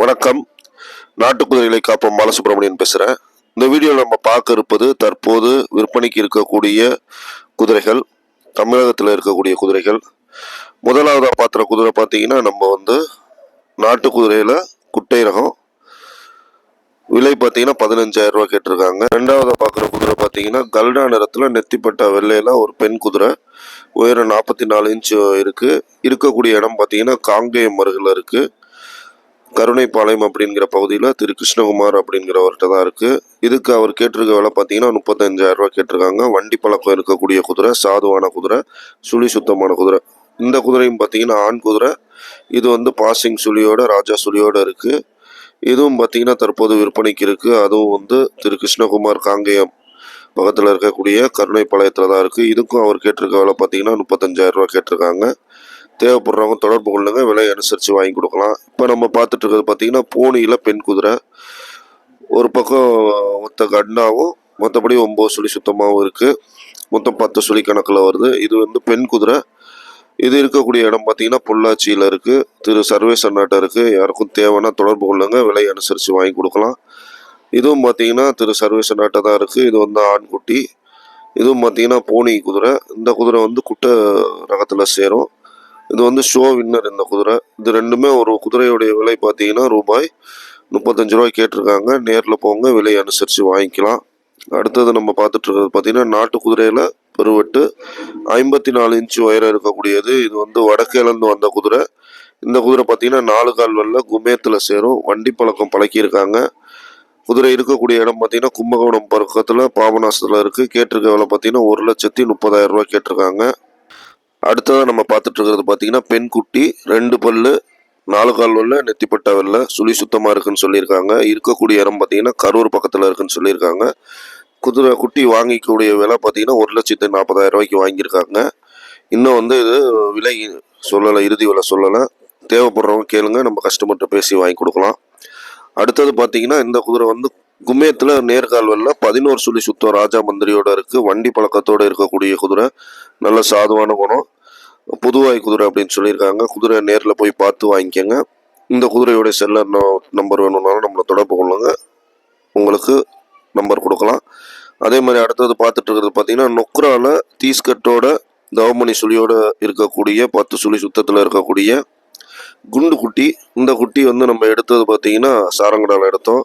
வணக்கம். நாட்டு குதிரைகளை காப்போம் பாலசுப்ரமணியன் பேசுகிறேன் இந்த வீடியோவில் நம்ம பார்க்க இருப்பது தற்போது விற்பனைக்கு இருக்கக்கூடிய குதிரைகள் தமிழகத்தில் இருக்கக்கூடிய குதிரைகள். முதலாவதாக பார்த்துற குதிரை பார்த்தீங்கன்னா நம்ம வந்து நாட்டு குதிரையில் குட்டை ரகம். விலை பார்த்தீங்கன்னா பதினஞ்சாயிரம் கேட்டிருக்காங்க. ரெண்டாவதாக பார்க்குற குதிரை பார்த்தீங்கன்னா கல்டா நிறத்தில் நெத்திப்பட்ட வெள்ளையில் ஒரு பெண் குதிரை. உயரம் நாற்பத்தி நாலு இன்ச்சு இருக்குது இருக்கக்கூடிய இடம் பார்த்தீங்கன்னா காங்கேயம் அருகில் இருக்குது கருணைப்பாளையம் அப்படிங்கிற பகுதியில் திரு கிருஷ்ணகுமார் அப்படிங்கிறவர்கிட்ட தான் இருக்குது இதுக்கு அவர் கேட்டிருக்க விலை பார்த்தீங்கன்னா முப்பத்தஞ்சாயிரம் ரூபா கேட்டிருக்காங்க. வண்டி பழக்கம் இருக்கக்கூடிய குதிரை சாதுவான குதிரை சுழி சுத்தமான குதிரை. இந்த குதிரையும் பார்த்தீங்கன்னா ஆண் குதிரை. இது வந்து பாசிங் சுழியோட ராஜா சுழியோட இருக்குது இதுவும் பார்த்தீங்கன்னா தற்போது விற்பனைக்கு இருக்குது அதுவும் வந்து திரு கிருஷ்ணகுமார் காங்கேயம் பக்கத்தில் இருக்கக்கூடிய கருணைப்பாளையத்தில் தான் இருக்குது இதுக்கும் அவர் கேட்டிருக்க விலை பார்த்தீங்கன்னா முப்பத்தஞ்சாயிரம் ரூபா கேட்டிருக்காங்க. தேவைப்படுறவங்க தொடர்பு கொள்ளுங்க விலை அனுசரித்து வாங்கி கொடுக்கலாம். இப்போ நம்ம பார்த்துட்டு இருக்கிறது பார்த்தீங்கன்னா பூனியில் பெண் குதிரை ஒரு பக்கம் மொத்த கண்ணாவும் மற்றபடி ஒம்பது சுழி சுத்தமாகவும் இருக்குது மொத்தம் பத்து சுழி கணக்கில் வருது. இது வந்து பெண் குதிரை. இது இருக்கக்கூடிய இடம் பார்த்தீங்கன்னா பொள்ளாச்சியில் இருக்குது திரு சர்வேஸ் அண்ணாட்ட இருக்குது யாருக்கும் தேவைன்னா தொடர்பு கொள்ளுங்க விலை அனுசரித்து வாங்கி கொடுக்கலாம். இதுவும் பார்த்தீங்கன்னா திரு சர்வேஸ் அண்ணாட்ட தான் இருக்குது இது வந்து ஆண்குட்டி இதுவும் பார்த்தீங்கன்னா போனி குதிரை. இந்த குதிரை வந்து குட்டை ரகத்தில் சேரும். இது வந்து ஷோ வின்னர் இந்த குதிரை. இது ரெண்டுமே ஒரு குதிரையுடைய விலை பார்த்தீங்கன்னா ரூபாய் முப்பத்தஞ்சு ரூபாய் கேட்டிருக்காங்க. நேரில் போங்க விலை அனுசரித்து வாங்கிக்கலாம். அடுத்தது நம்ம பார்த்துட்டு இருக்கிறது பார்த்தீங்கன்னா நாட்டு குதிரையில் பெருவெட்டு ஐம்பத்தி நாலு இன்ச்சு உயரம் இருக்கக்கூடியது. இது வந்து வடக்கேலேருந்து வந்த குதிரை. இந்த குதிரை பார்த்தீங்கன்னா நாலு கால் வரல குமேத்தில் சேரும் வண்டி பழக்கம் பழக்கியிருக்காங்க. குதிரை இருக்கக்கூடிய இடம் பார்த்தீங்கன்னா கும்பகோணம் பக்கத்தில் பாபநாசத்தில் இருக்குது கேட்டிருக்க விலை பார்த்தீங்கன்னா ஒரு லட்சத்தி முப்பதாயிரம் ரூபா கேட்டிருக்காங்க. அடுத்ததாக நம்ம பார்த்துட்டு இருக்கிறது பார்த்தீங்கன்னா பெண் குட்டி ரெண்டு பல்லு நாலு கால் வெள்ள நெத்திப்பட்ட வெள்ள சுழி சுத்தமாக இருக்குன்னு சொல்லியிருக்காங்க. இருக்கக்கூடிய இடம் பார்த்தீங்கன்னா கரூர் பக்கத்தில் இருக்குன்னு சொல்லியிருக்காங்க. குதிரை குட்டி வாங்கிக்கூடிய விலை பார்த்தீங்கன்னா ஒரு லட்சத்து நாற்பதாயிரம் ரூபாய்க்கு வாங்கியிருக்காங்க. இன்னும் வந்து இது விலை சொல்லலை இறுதி விலை சொல்லலை. தேவைப்படுறவங்க கேளுங்க நம்ம கஸ்டமர்கிட்ட பேசி வாங்கி கொடுக்கலாம். அடுத்தது பார்த்தீங்கன்னா இந்த குதிரை வந்து கும்மேத்தில் நேர்கால்வெல்ல பதினோரு சுழி சுத்தம் ராஜா மந்திரியோட இருக்குது வண்டி பழக்கத்தோடு இருக்கக்கூடிய குதிரை நல்ல சாதுவான குணம் புதுவாய் குதிரை அப்படின்னு சொல்லியிருக்காங்க. குதிரை நேரில் போய் பார்த்து வாங்கிக்கோங்க. இந்த குதிரையோட செல்லர் நம்பர் வேணும்னாலும் நம்மளை தொடர்பு கொள்ளுங்க. உங்களுக்கு நம்பர் கொடுக்கலாம். அதே மாதிரி அடுத்தது பார்த்துட்டு இருக்கிறது பார்த்தீங்கன்னா நொக்ரால தீஸ்கட்டோட தவமணி சுழியோட இருக்கக்கூடிய பத்து சுழி சுத்தத்தில் இருக்கக்கூடிய குண்டு குட்டி. இந்த குட்டி வந்து நம்ம எடுத்தது பார்த்தீங்கன்னா சாரங்கடாவில் எடுத்தோம்.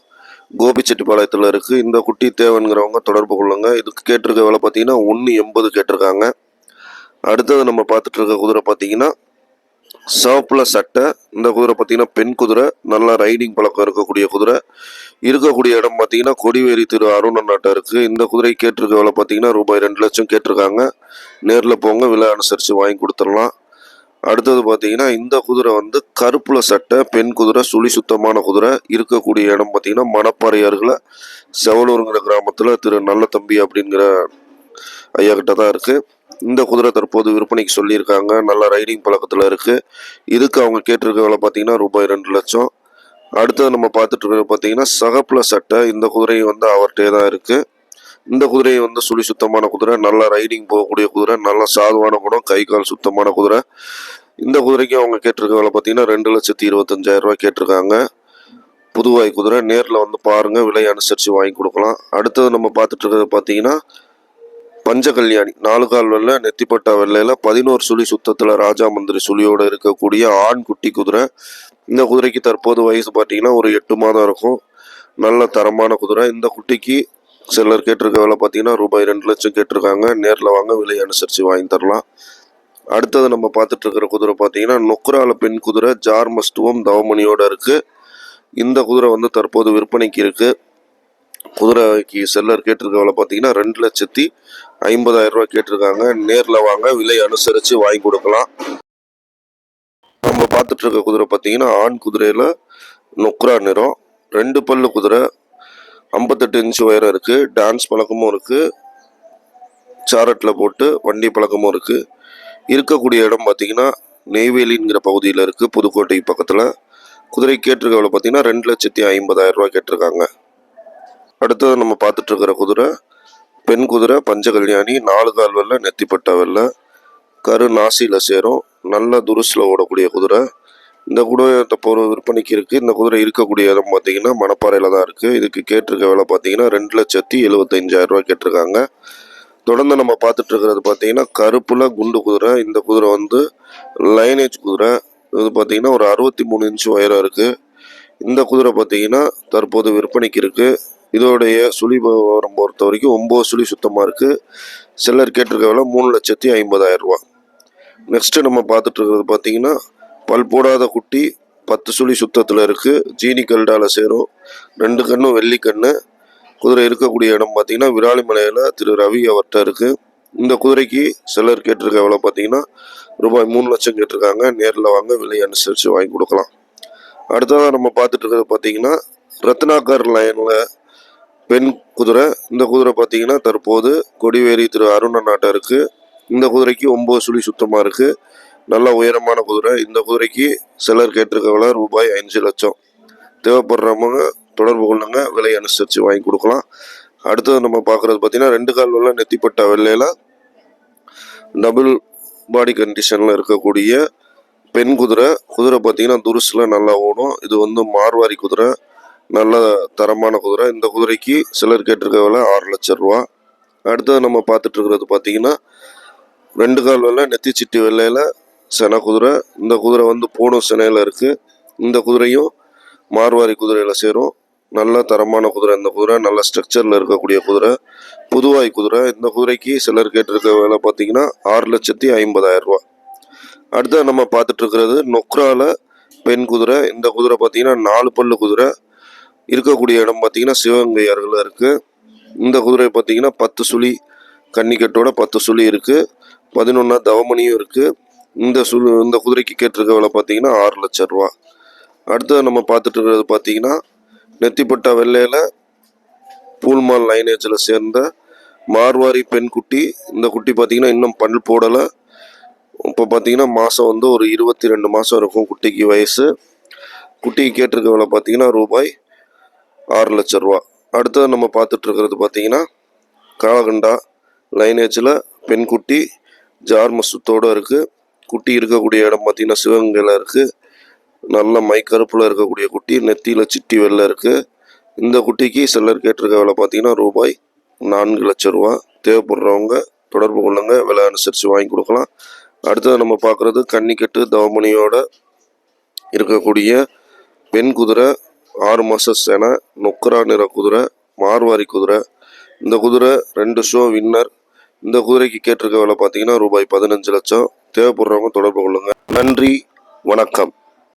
கோபிச்செட்டிப்பாளையத்தில் இருக்குது இந்த குட்டி தேவைங்கிறவங்க தொடர்பு கொள்ளுங்க. இதுக்கு கேட்டிருக்க விலை பார்த்தீங்கன்னா ஒன்று எண்பது கேட்டிருக்காங்க. அடுத்தது நம்ம பார்த்துட்டு இருக்க குதிரை பார்த்தீங்கன்னா சவப்பில் சட்டை இந்த குதிரை பார்த்தீங்கன்னா பெண் குதிரை நல்லா ரைடிங் பழக்கம் இருக்கக்கூடிய குதிரை. இருக்கக்கூடிய இடம் பார்த்தீங்கன்னா கொடிவேரி திரு அருணன் நாட்டை இருக்குது இந்த குதிரை கேட்டிருக்க விலை பார்த்தீங்கன்னா ரூபாய் ரெண்டு லட்சம் கேட்டிருக்காங்க. நேரில் போங்க விலை அனுசரித்து வாங்கி கொடுத்துடலாம். அடுத்தது பார்த்தீங்கன்னா இந்த குதிரை வந்து கருப்புல சட்டை பெண் குதிரை சுழி சுத்தமான குதிரை இருக்கக்கூடிய இடம் பார்த்தீங்கன்னா மணப்பாறை அருகில் செவலூருங்கிற கிராமத்தில் திரு நல்ல தம்பி அப்படிங்கிற ஐயா கிட்ட தான் இருக்குது இந்த குதிரை தற்போது விற்பனைக்கு சொல்லியிருக்காங்க. நல்ல ரைடிங் பழக்கத்தில் இருக்குது இதுக்கு அவங்க கேட்டிருக்க விலை பார்த்தீங்கன்னா ரூபாய் ரெண்டு லட்சம். அடுத்தது நம்ம பார்த்துட்டு இருக்கிறது பார்த்தீங்கன்னா சகப்புல சட்டை இந்த குதிரை வந்து அவர்கிட்டே தான் இருக்குது இந்த குதிரையை வந்து சுழி சுத்தமான குதிரை நல்லா ரைடிங் போகக்கூடிய குதிரை நல்ல சாதுவான குணம் கை கால் சுத்தமான குதிரை. இந்த குதிரைக்கு அவங்க கேட்டிருக்க விலை பார்த்தீங்கன்னா ரெண்டு லட்சத்தி இருபத்தஞ்சாயிரம் ரூபா கேட்டிருக்காங்க. புதுவாய் குதிரை நேரில் வந்து பாருங்கள் விலை அனுசரித்து வாங்கி கொடுக்கலாம். அடுத்தது நம்ம பார்த்துட்டு இருக்கிறது பார்த்தீங்கன்னா பஞ்சகல்யாணி. நாலு கால் வெள்ளை நெத்திப்பட்டா வெள்ளையில் பதினோரு சுழி சுத்தத்தில் ராஜா மந்திரி சுழியோடு இருக்கக்கூடிய ஆண் குட்டி குதிரை. இந்த குதிரைக்கு தற்போது வயசு பார்த்தீங்கன்னா ஒரு எட்டு மாதம் இருக்கும். நல்ல தரமான குதிரை. இந்த குட்டிக்கு சிலர் கேட்டிருக்க விலை பார்த்தீங்கன்னா ரூபாய் ரெண்டு லட்சம் கேட்டிருக்காங்க. நேரில் வாங்க விலை அனுசரித்து வாங்கி தரலாம். அடுத்தது நம்ம பார்த்துட்டு இருக்கிற குதிரை பார்த்தீங்கன்னா நொக்கரால பெண் குதிரை ஜார் மஸ்துவம் தவமணியோட இருக்குது இந்த குதிரை வந்து தற்போது விற்பனைக்கு இருக்குது குதிரைக்கு செல்லர் கேட்டிருக்க விலை பார்த்தீங்கன்னா ரெண்டு லட்சத்தி ஐம்பதாயிரம் ரூபா கேட்டிருக்காங்க. நேரில் வாங்க விலை அனுசரித்து வாங்கி கொடுக்கலாம். நம்ம பார்த்துட்டு இருக்க குதிரை பார்த்தீங்கன்னா ஆண் குதிரையில் நொக்ரா நிறம் ரெண்டு பல்லு குதிரை ஐம்பத்தெட்டு இன்ச்சு உயரம் இருக்குது டான்ஸ் பழக்கமும் இருக்குது சாரட்டில் போட்டு வண்டி பழக்கமும் இருக்குது இருக்கக்கூடிய இடம் பார்த்தீங்கன்னா நெய்வேலிங்கிற பகுதியில் இருக்குது புதுக்கோட்டை பக்கத்தில். குதிரை கேட்டிருக்கவளை பார்த்தீங்கன்னா ரெண்டு லட்சத்தி ஐம்பதாயிரம் ரூபா கேட்டிருக்காங்க. அடுத்தது நம்ம பார்த்துட்ருக்கிற குதிரை பெண் குதிரை பஞ்சகல்யாணி நாலு கால் வெள்ளை நெத்திப்பட்ட வெள்ளை கரு நாசியில் சேரும். நல்ல துருசில் ஓடக்கூடிய குதிரை. இந்த குதிரை போகிற விற்பனைக்கு இருக்குது இந்த குதிரை இருக்கக்கூடிய இடம் பார்த்தீங்கன்னா மணப்பாறையில் தான் இருக்குது இதுக்கு கேட்டிருக்க விலை பார்த்தீங்கன்னா ரெண்டு லட்சத்தி எழுபத்தஞ்சாயிரம் கேட்டிருக்காங்க. தொடர்ந்து நம்ம பார்த்துட்டு இருக்கிறது பார்த்தீங்கன்னா கருப்பில் குண்டு குதிரை இந்த குதிரை வந்து லைனேஜ் குதிரை. இது பார்த்தீங்கன்னா ஒரு அறுபத்தி மூணு இன்ச்சு உயரம் இருக்குது இந்த குதிரை பார்த்தீங்கன்னா தற்போது விற்பனைக்கு இருக்குது இதோடைய சுழி விவரம் பொறுத்த வரைக்கும் ஒம்பது சுழி சுத்தமாக இருக்குது சிலர் கேட்டிருக்க விலை மூணு லட்சத்தி ஐம்பதாயிரரூவா நெக்ஸ்ட்டு நம்ம பார்த்துட்டு இருக்கிறது பார்த்தீங்கன்னா பல் போடாத குட்டி பத்து சுழி சுத்தத்தில் இருக்குது ஜீனி கல்டால் சேரும். ரெண்டு கண்ணும் வெள்ளி கண்ணு. குதிரை இருக்கக்கூடிய இடம் பார்த்தீங்கன்னா விராலிமலையில் திரு ரவி அவர்கிட்ட இருக்குது இந்த குதிரைக்கு சிலர் கேட்டிருக்க எவ்வளோ பார்த்தீங்கன்னா ரூபாய் மூணு லட்சம் கேட்டிருக்காங்க. நேரில் வாங்க விலை அனுசரித்து வாங்கி கொடுக்கலாம். அடுத்ததாக நம்ம பார்த்துட்டு இருக்கிறது பார்த்தீங்கன்னா ரத்னாகர் லைனில் பெண் குதிரை. இந்த குதிரை பார்த்தீங்கன்னா தற்போது கொடிவேரி திரு அருண நாட்டை இருக்குது இந்த குதிரைக்கு ஒம்பது சுழி சுத்தமாக இருக்குது நல்ல உயரமான குதிரை. இந்த குதிரைக்கு சிலர் கேட்டிருக்க விலை ரூபாய் அஞ்சு லட்சம். தேவைப்படுறவங்க தொடர்பு கொள்ளுங்க. விலை அனுசரித்து வாங்கி கொடுக்கலாம். அடுத்தது நம்ம பார்க்குறது பார்த்தீங்கன்னா ரெண்டு கால் வெள்ள நெத்திப்பட்ட வெள்ளையில் டபுள் பாடி கண்டிஷனில் இருக்கக்கூடிய பெண் குதிரை. குதிரை பார்த்தீங்கன்னா துருசில் நல்லா ஓடும். இது வந்து மார்வாரி குதிரை. நல்ல தரமான குதிரை. இந்த குதிரைக்கு சிலர் கேட்டிருக்க விலை ஆறு லட்சம் ரூபா. அடுத்தது நம்ம பார்த்துட்டு இருக்கிறது பார்த்தீங்கன்னா ரெண்டு கால் வெள்ளை நெத்தி சிட்டி வெள்ளையில் சென குதிரை இந்த குதிரை வந்து பூணும் செனையில் இருக்குது இந்த குதிரையும் மார்வாரி குதிரையில் சேரும். நல்ல தரமான குதிரை இந்த குதிரை. நல்ல ஸ்ட்ரக்சரில் இருக்கக்கூடிய குதிரை. புதுவாய் குதிரை. இந்த குதிரைக்கு சிலர் கேட்டிருக்க வேலை பார்த்தீங்கன்னா ஆறு லட்சத்தி ஐம்பதாயிரம் ரூபா அடுத்து நம்ம பார்த்துட்டு இருக்கிறது நொக்ரால பெண் குதிரை. இந்த குதிரை பார்த்தீங்கன்னா நாலு பல்லு குதிரை. இருக்கக்கூடிய இடம் பார்த்தீங்கன்னா சிவகங்கை அருகில் இருக்குது இந்த குதிரை பார்த்தீங்கன்னா பத்து சுழி கன்னிக்கட்டோட பத்து சுழி இருக்குது பதினொன்றா தவமணியும் இருக்குது இந்த சு இந்த குதிரைக்கு கேட்டிருக்க விலை பார்த்தீங்கன்னா ஆறு லட்சம் ரூபா. அடுத்தது நம்ம பார்த்துட்டு இருக்கிறது பார்த்தீங்கன்னா நெத்திப்பட்டா வெள்ளையில் பூல்மால் லைனேஜில் சேர்ந்த மார்வாரி பெண் குட்டி. இந்த குட்டி பார்த்தீங்கன்னா இன்னும் பல் போடலை. இப்போ பார்த்தீங்கன்னா மாதம் வந்து ஒரு இருபத்தி ரெண்டு மாதம் இருக்கும் குட்டிக்கு வயசு. குட்டிக்கு கேட்டிருக்க விலை பார்த்தீங்கன்னா ரூபாய் ஆறு லட்சம் ரூபா. அடுத்தது நம்ம பார்த்துட்ருக்கிறது பார்த்திங்கன்னா பார்த்தீங்கன்னா காலகண்டா லைனேஜில் பெண் குட்டி ஜார் மசூத்தோடு இருக்குது குட்டி இருக்கக்கூடிய இடம் பார்த்தீங்கன்னா சிவகங்கையில் இருக்குது நல்ல மைக்கருப்பில் இருக்கக்கூடிய குட்டி நெத்தியில் சிட்டி வெள்ளை இருக்குது இந்த குட்டிக்கு சிலர் கேட்டிருக்க விலை பார்த்தீங்கன்னா ரூபாய் நான்கு லட்சம் ரூபா. தேவைப்படுறவங்க தொடர்பு கொள்ளுங்க விலை அனுசரித்து வாங்கி கொடுக்கலாம். அடுத்தது நம்ம பார்க்குறது கன்னிக்கட்டு தவமணியோட இருக்கக்கூடிய பெண் குதிரை ஆறு மாத சேனை நொக்கரா நிற குதிரை மார்வாரி குதிரை. இந்த குதிரை ரெண்டு ஷோ வின்னர் இந்த குதிரைக்கு கேட்டிருக்க விலை பார்த்தீங்கன்னா ரூபாய் பதினஞ்சு லட்சம். தேவைப்படுறவங்க தொடர்பு கொள்ளுங்க. நன்றி வணக்கம்.